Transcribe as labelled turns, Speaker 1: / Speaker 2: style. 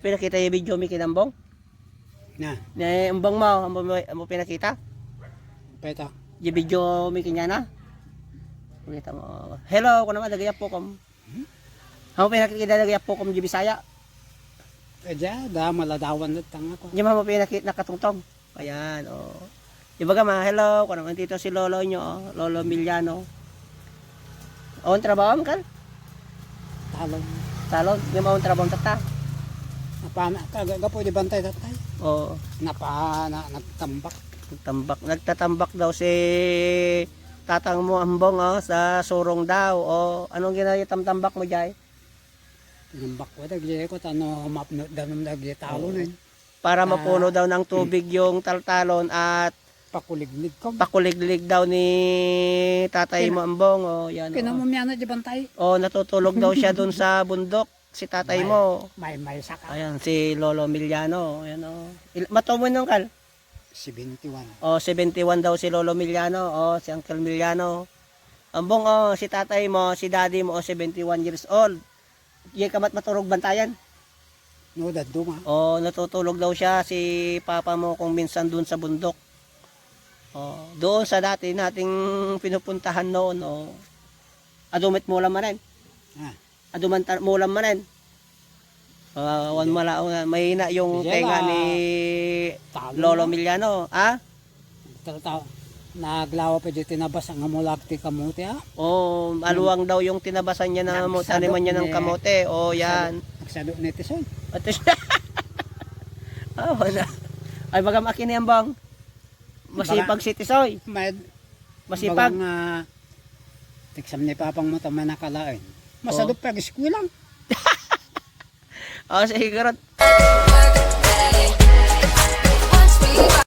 Speaker 1: pinakita yung video mi kinambong?
Speaker 2: Na,
Speaker 1: Ni umbang mo, mo amo pinakita?
Speaker 2: peta.
Speaker 1: Yung video mi kinyana? Kita mo. Hello, ko naman dagaya po kom. Amo pinakita dagaya po kom Bisaya.
Speaker 2: Eh, dya, da, maladawan na tanga ko.
Speaker 1: Di mo pinakita nakatungtong. Ayan, oh. Di ba ka ma, hello, ko naman dito si lolo nyo, oh. Lolo Miliano. O, ang trabaho mo, kal?
Speaker 2: Talon.
Speaker 1: Yung mga trabaho tata.
Speaker 2: Napana, kagaga po di bantay tatay.
Speaker 1: O,
Speaker 2: Napa, na, nagtambak.
Speaker 1: tambak, nagtatambak daw si tatang mo ambong, oh, sa surong daw. O, anong ginagawa tambak mo, Jay?
Speaker 2: Tinambak ko, dagli ko, tano, mapno, danom dagli talon eh.
Speaker 1: Para mapuno daw ng tubig yung taltalon at
Speaker 2: Pakuliglig ko.
Speaker 1: pakuliglig daw ni tatay mo ambong. O, yan, o.
Speaker 2: Kinamumyana di bantay.
Speaker 1: O, natutulog daw siya dun sa bundok, si tatay mo.
Speaker 2: May, may saka.
Speaker 1: Ayan, si Lolo Miliano. Ayan, o. Il- Matumo nung kal?
Speaker 2: 71.
Speaker 1: O, 71 daw si Lolo Miliano. O, si Uncle Miliano. Ambong, o, si tatay mo, si daddy mo, o, 71 years old. Yung kamat maturog bantayan.
Speaker 2: No, daddo nga.
Speaker 1: O, natutulog daw siya, si papa mo kung minsan dun sa bundok. O, doon sa dati nating pinupuntahan noon, o, adumit mo lang manen.
Speaker 2: Ah.
Speaker 1: Aduman mo lang manen. Uh, wan mala, mahina yung
Speaker 2: Sige
Speaker 1: tenga ni. Lolo Miliano. Ah?
Speaker 2: Tata, naglawa pa di tinabas ang amulakti kamuti ah.
Speaker 1: O, aluwang daw yung tinabasan niya mo,
Speaker 2: Nagsado
Speaker 1: taniman niya ng kamote. O, yan.
Speaker 2: Nagsado ni Tisoy.
Speaker 1: At oh, wala. Ay, baga makini ang bang. Masipag si Tisoy. Masipag.
Speaker 2: Bagang, uh, tiksam ni papang mo tama nakalain. Masadop pa, giskulang.
Speaker 1: O, sige, karot.